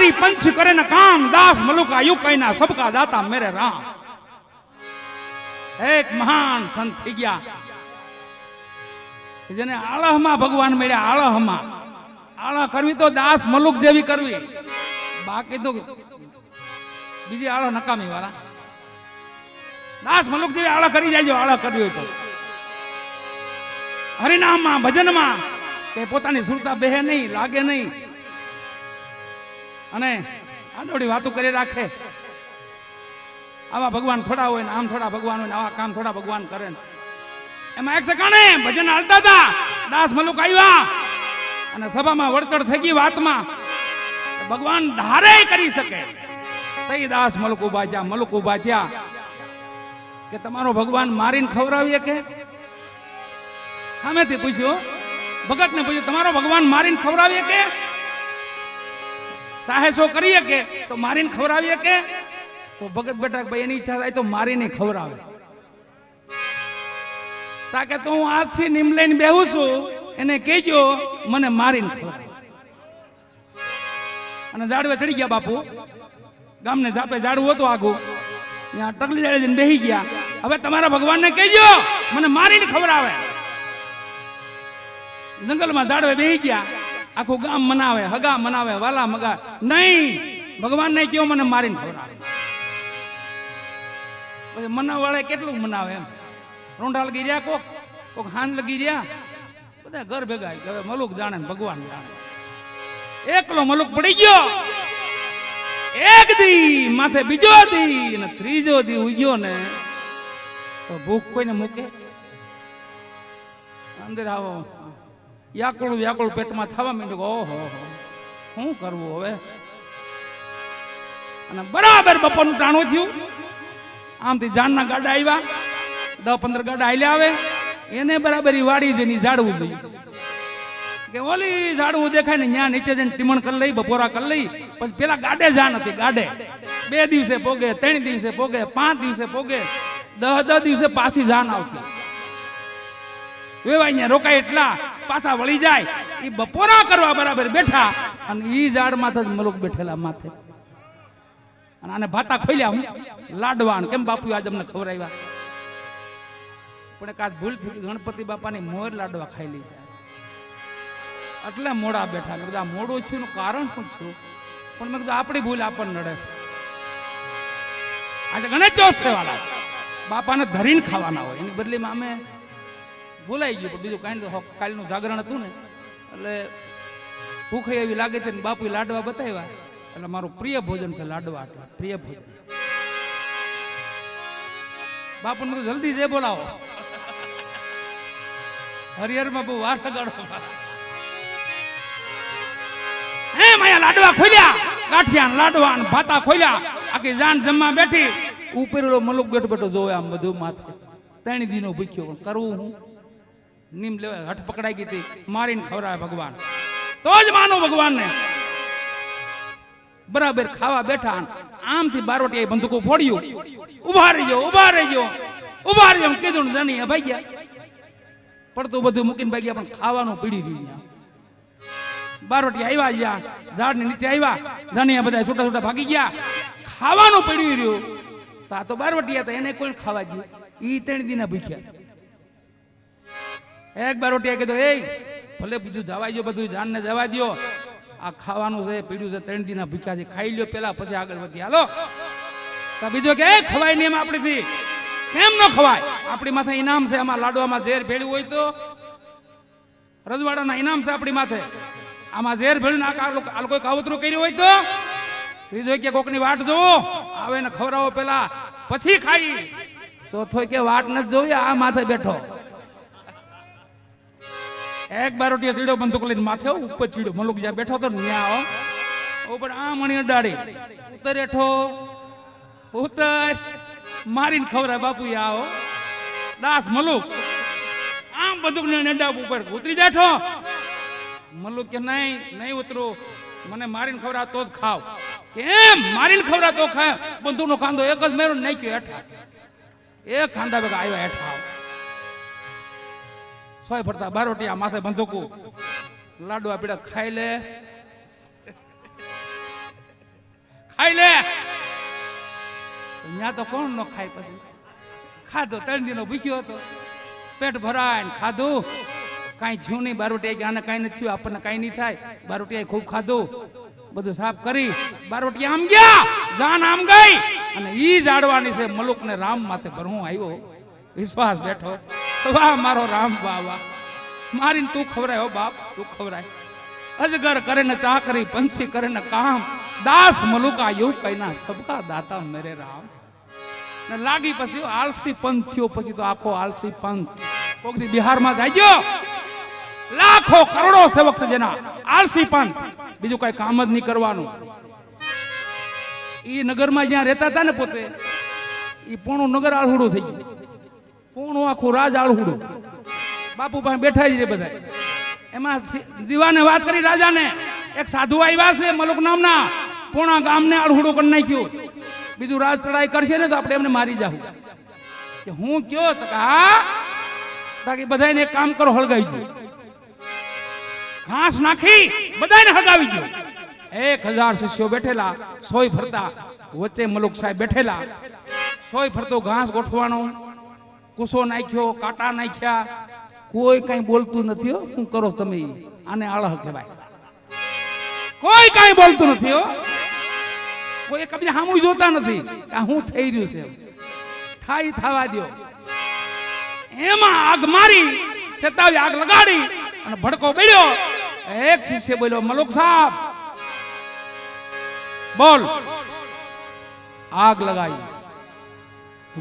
કરી પંચ કરે ને કામ, દાસ, મલુકા યુ કઈના, સબકા દાતા મેરે રામ. એક મહાન સંત થઈ ગયા. જેને આળહમાં ભગવાન મળ્યા, આળહમાં. આળહ કરવી તો દાસ, મલુક જેવી કરવી. બાકી તો બીજી આળહ નકામી વાળા. દાસ, મલુક જેવી આળહ કરી જાય આળહ કરવી હોય તો. હરિનામમાં, ભજનમાં. કે પોતાની સુરતા બેહે નહીં, લાગે નહીં. અને આદોડી વાતો કરી રાખે. આવા ભગવાન થોડા હોય ને આમ થોડા ભગવાન હોય ને આવા કામ થોડા ભગવાન કરે ને. એમાં એક ઠેકાણે ભજન હાલતા હતા. દાસ મલુક આવ્યા અને સભામાં વળતર થઈ ગઈ વાતમાં. ભગવાન ધારે કરી શકે. તઈ દાસ મલુક ઊભા થયા, મલુક ઊભા થયા. કે તમારો ભગવાન મારીને ખવડાવીએ કે? સામેથી પૂછ્યું, ભગતને પૂછ્યું, તમારો ભગવાન મારીને ખવડાવીએ કે? સાહેસો કરીએ કે તો મારીને ખવડાવીએ કે તો ભગત બેટા ભાઈ એની ઈચ્છા થાય તો મારીને ખવડાવે. તાકે તો હું આજથી નીમ લઈને બેહું છું, એને કહેજો, મને મારીને ખવડાવે. અને ઝાડવે ચડી ગયા બાપુ. ગામને ઝાપે ઝાડવું હતું આગું ત્યાં ટકલી જાડે જઈને બેહી ગયા. હવે તમારા ભગવાનને કહેજો, મને મારીને ખવડાવે. જંગલમાં ઝાડવે બેહી ગયા. આખું ગામ મનાવે, હગા મનાવે, વાલા મગા. નહીં! ભગવાનને કયો મને મારીને ખવડાવે. પછી મનાવાળે કેટલું મનાવે એમ? રોંડા લગી રહ્યા કોક? કોક હાંજ લગી રહ્યા? બધા ઘર ભેગા હવે મલુક જાણે ને ભગવાન જાણે. એકલો મલુક પડી ગયો. એક દી, માથે બીજો દી અને ત્રીજો દી ઉગ્યો ને. તો ભૂખ કોઈને મૂકે? અંદર આવો. વ્યાકુળ વ્યાકુળ પેટમાં થવા માંડ્યું ઓહો શું કરવું હવે? અને બરાબર બપોરનું ટાણું થયું. આમથી જાનના ગાડા આવ્યા. દસ પંદર ગાડા હાલ્યા આવે એને બરાબર એ વાડી જઈને ઝાડવું જોઈએ કે ઓલી ઝાડવું દેખાય ને ત્યાં નીચે જઈને ટીમણ કરી લઈ, બપોરા કરી લઈ. પછી પેલા ગાડે જાન હતી, ગાડે. બે દિવસે પોગે, ત્રણ દિવસે પોગે, પાંચ દિવસે પોગે દસ દસ દિવસે પાછી જાન આવતી. વેવાઈ ને રોકાય એટલા પાછા વળી જાય. એ બપોરા કરવા બરાબર બેઠા અને ઈ ઝાડ માથે મલુક બેઠેલા માથે. અને આને ભાતા ખોલ્યા હું. લાડવાન કેમ બાપુ આજ અમને ખવરાવ્યા પણ કાચ ભૂલ થઈ ગણપતિ બાપાની મોર લાડવા ખાઈ લીધા. એટલે મોડા બેઠા. મેં કીધું, આ મોડું છું કારણ શું છું પણ મેં કીધું, આપણી ભૂલ આપણને નડે. આજે ગણેશ ચોથ છે. વાળા બાપાને ધરીને ખાવાના હોય. એની બદલીમાં અમે ભૂલાઈ ગયું, પણ બીજું કાંઈ કાલનું જાગરણ હતું ને, એટલે ભૂખ એવી લાગે છે ને બાપુ લાડવા બતાવ્યા, એટલે મારું પ્રિય ભોજન છે લાડવા એટલે, પ્રિય ભોજન. બાપુને બધું જલ્દી જે બોલાવો. હરિહરમાં બહુ વાર લગાડો. હે માયા, લાડવા ખોલ્યા ગાંઠિયા લાડવા ભાતા ખોલ્યા, આખી જાન જમવા બેઠી, ઉપરેલો મલુક બેઠો બેઠો જોવે આમ બધું માથે. ત્રણ દીનો ભૂખ્યો, પણ કરવું હું? નીમ લેવાય હઠ પકડાઈ ગઈ હતી, મારીને ખવડાવે ભગવાન. તો જ માનો ભગવાનને. બરાબર ખાવા બેઠા આમથી બારોટી બંદૂકો ફોડ્યું. ઊભા રહી ગયો ઊભા રહી ગયો ઊભા રહી કીધું ને જાણી ભાઈ ગયા પડતું બધું મૂકીને ભાઈ ગયા પણ ખાવાનું પીડી રહ્યું બારોટી આવ્યા ઝાડ ઝાડની નીચે આવ્યા જાણીયા બધા છૂટા છૂટા ભાગી ગયા. ખાવાનું પીડી રહ્યું. તો તો બારવટી હતા એને કોઈ ખાવા ગયું. ઈ ત્રણ દિના ભૂખ્યા. એક બારોટિયા કીધું એ ભલે બીજું જવાઈ ગયો બધું જાનને જવા દ્યો. આ ખાવાનું છે, પીડ્યું છે, ત્રણ દીના ભૂખ્યા છે. ખાઈ લ્યો પેલા, પછી આગળ વધી. હાલો. તો બીજો કે ખવાય નહીં એમ આપણીથી. કેમ ન ખવાય? આપણી માથે ઇનામ છે, આમાં લાડવામાં ઝેર ભેળ્યું હોય તો. રજવાડાના ઇનામ છે આપણી માથે. આમાં ઝેર ભેળ્યું આ કોઈ કાવતરું કર્યું હોય તો. ત્રીજો કે, કોકની વાટ જોવો. આવે ને ખવડાવો પેલા. પછી ખાઈ. ચોથો કે, વાટ નથી જોવી, આ માથે બેઠો. એક બારોટીયો ચીડો, બંદૂક લઈને માથે ઉપર ચીડો. મલુક જ્યાં બેઠો હતો ને ત્યાં ઉપર આ મણી અડાડી. ઉતર એઠો ઉતર. મારીને ખવડાય બાપુ આવો. દાસ મલુક. આમ બંદૂક ને નડા ઉપર ઉતરી જાઠો મલુક કે નહીં નહીં ઉતરું. મને મારીને ખવડા તો જ ખાવ. કેમ? મારીને ખવડા તો ખાય બંદૂકનો કાંદો એક જ મેરો નાખ્યો હેઠા. એક ખાંદા ભેગા આવ્યો હેઠા. સોય ફરતા, બારોટિયા માથે બંદૂકો. લાડવા પીડા ખાઈ લે. ખાઈ લે. અહીંયા તો કોણ ન ખાય પછી? ખાધો, ત્રણ દિનો ભૂખ્યો હતો. પેટ ભરાય ને ખાધું. કાંઈ થયું નહીં, બારોટિયા કે આને કાંઈ નથી થયું, આપણને કાંઈ નહીં થાય. બારોટિયા ખૂબ ખાધું. બધું સાફ કરી. બારોટિયા આમ ગયા. જાન આમ ગઈ. અને ઈ જાડવાની છે મલુક ને રામ માથે ભરવું આવ્યો. વિશ્વાસ બેઠો. વાહ, મારો રામ, વાહ વાહ. મારીને તું ખવરાય હો, બાપ, તું ખવરાય અજગર કરે ને ચાહ કરી પંછી કરે ને કામ. દાસ મલુકા યુ કઈના સબકા દાતા મેરે રામ. ને લાગી પછી આલસી પંથ થયો, પછી તો આખો આલસી પંથ. કોક દી બિહારમાં ગયો. લાખો કરોડો સેવક છે જેના. આલસી પંથ. બીજું કઈ કામ જ નહીં કરવાનું. એ નગરમાં જ્યાં રહેતા હતા ને પોતે એ પોણું નગર આળહુડું થઈ ગયું. પોણું આખું રાજ આળહુડું? બાપુ પાસે બેઠા જ રે બધા એમાં દીવાને વાત કરી રાજાને. એક સાધુ આવ્યા છે મલુક નામના. પોણા ગામને આળહુડું કરી નાખ્યું. બીજું રાજ ચડાઈ કરશે ને તો આપણે એમને મારી જાવું કે હું કયો? હા. તાકી બધાને એક કામ કરો, હળગાવી દો. ઘાસ નાખી બધાને હળગાવી દો. એક હજાર શિષ્યો બેઠેલા, સોય ફરતા. વચ્ચે મલુક સાહેબ બેઠેલા. સોય ફરતો ઘાસ ગોઠવાનો. કુસો નાખ્યો, કાંટા નાખ્યા. કોઈ કઈ બોલતું નથી હો. શું કરો તમે? આને આળહ કહેવાય. કોઈ કઈ બોલતું નથી હો. કોઈ કબજે સામું જોતા નથી કે હું થઈ રહ્યું છે થાય થવા દો એમાં આગ મારી ચેતાવી આગ લગાડી અને ભડકો પડ્યો. એક શિષ્ય બોલ્યો, મલુક સાહેબ બોલ. આગ લગાવી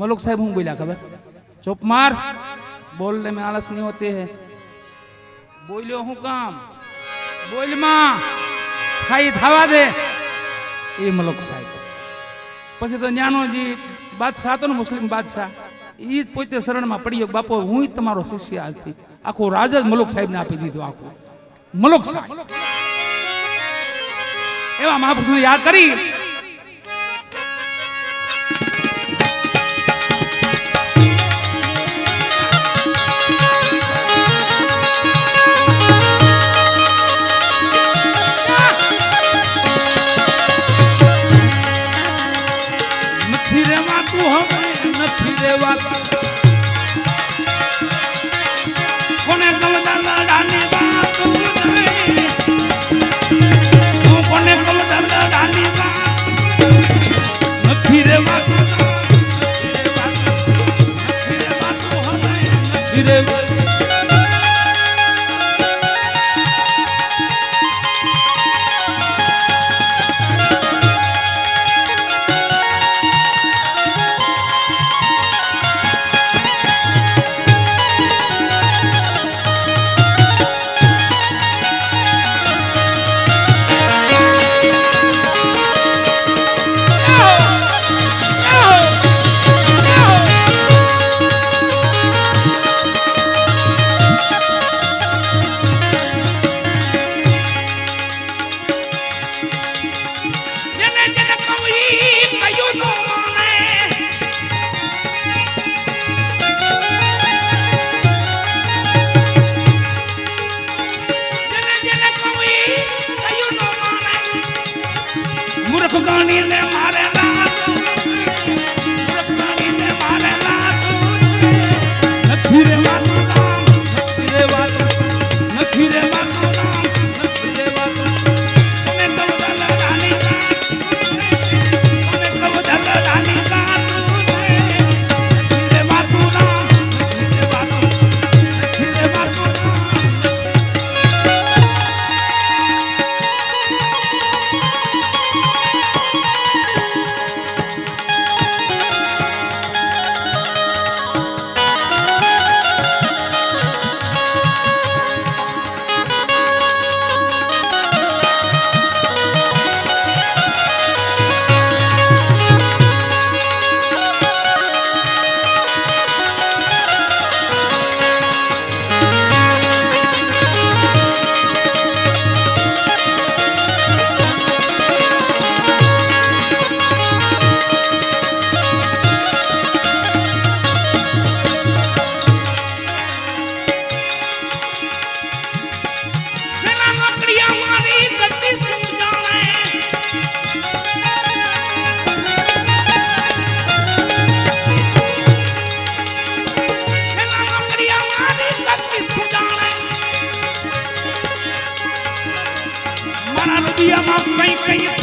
મલુક સાહેબ હું બોલ્યા ખબર? चुप मार बोलने में आलस नहीं होते हैं बोलो हूँ काम बोल मां खाई थावा दे એ મલક સાહેબ પછી તો જ્ઞાનોજી બાદશાહ હતો ને મુસ્લિમ બાદશાહ એ જ પોતે શરણમાં પડી ગયો બાપો હું તમારો શિષ્ય આજથી આખું રાજ જ મલુક સાહેબને આપી દીધું આખું મલુક સાહેબ એવા મહાપુરુષને યાદ કરી दिया माफ नहीं कहीं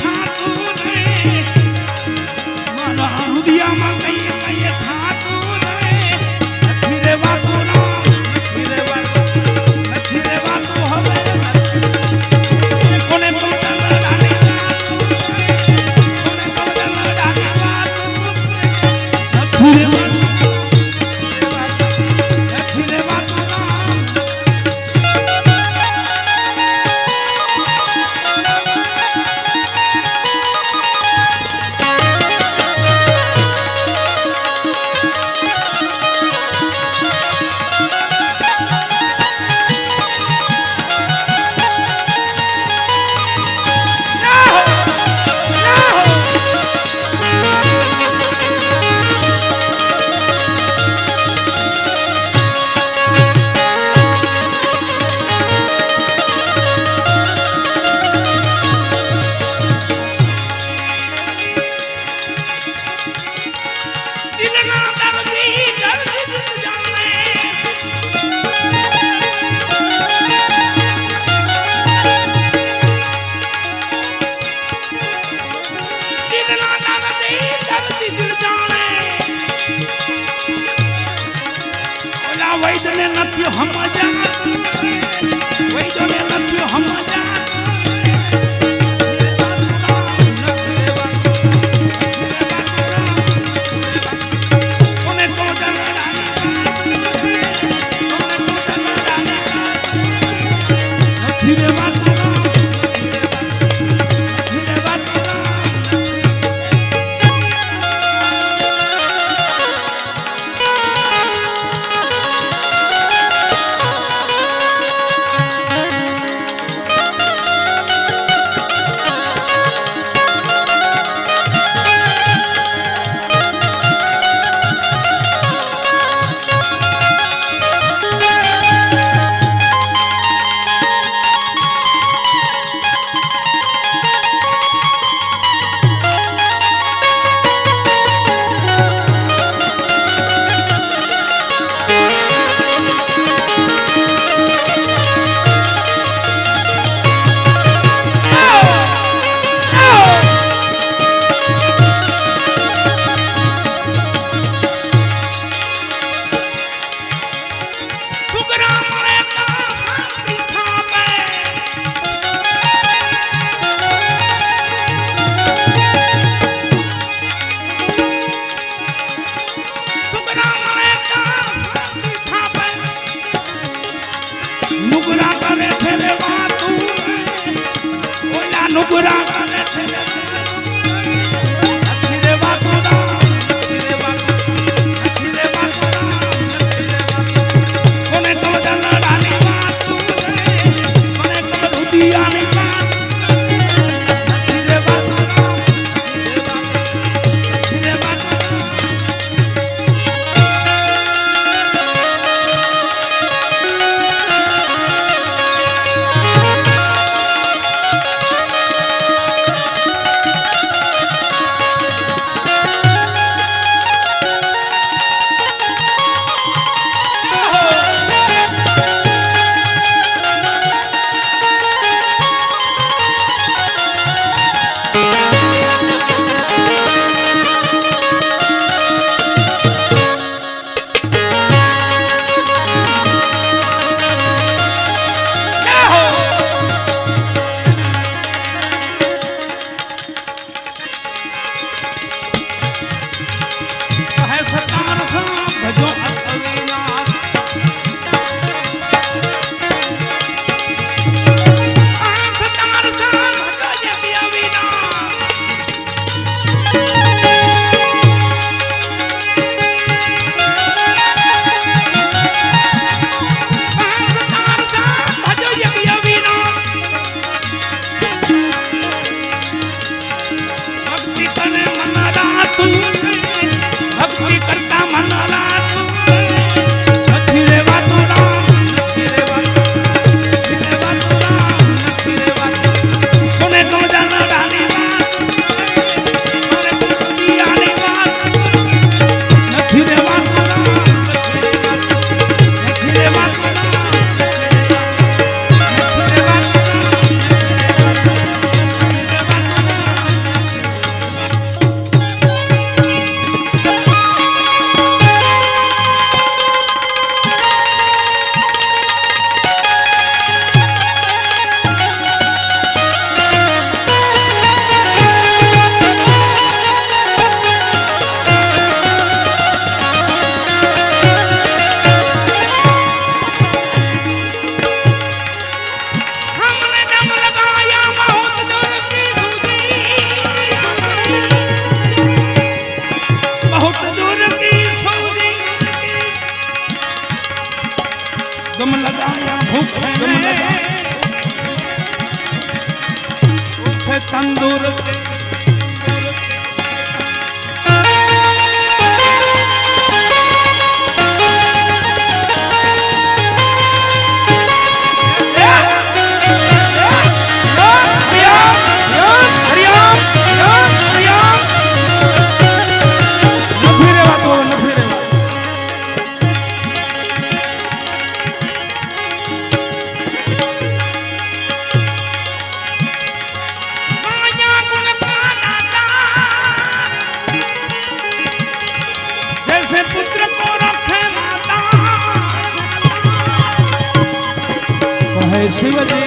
कहे शिव जी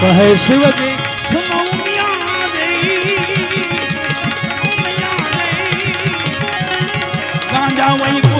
कहे शिव जी Down where you go.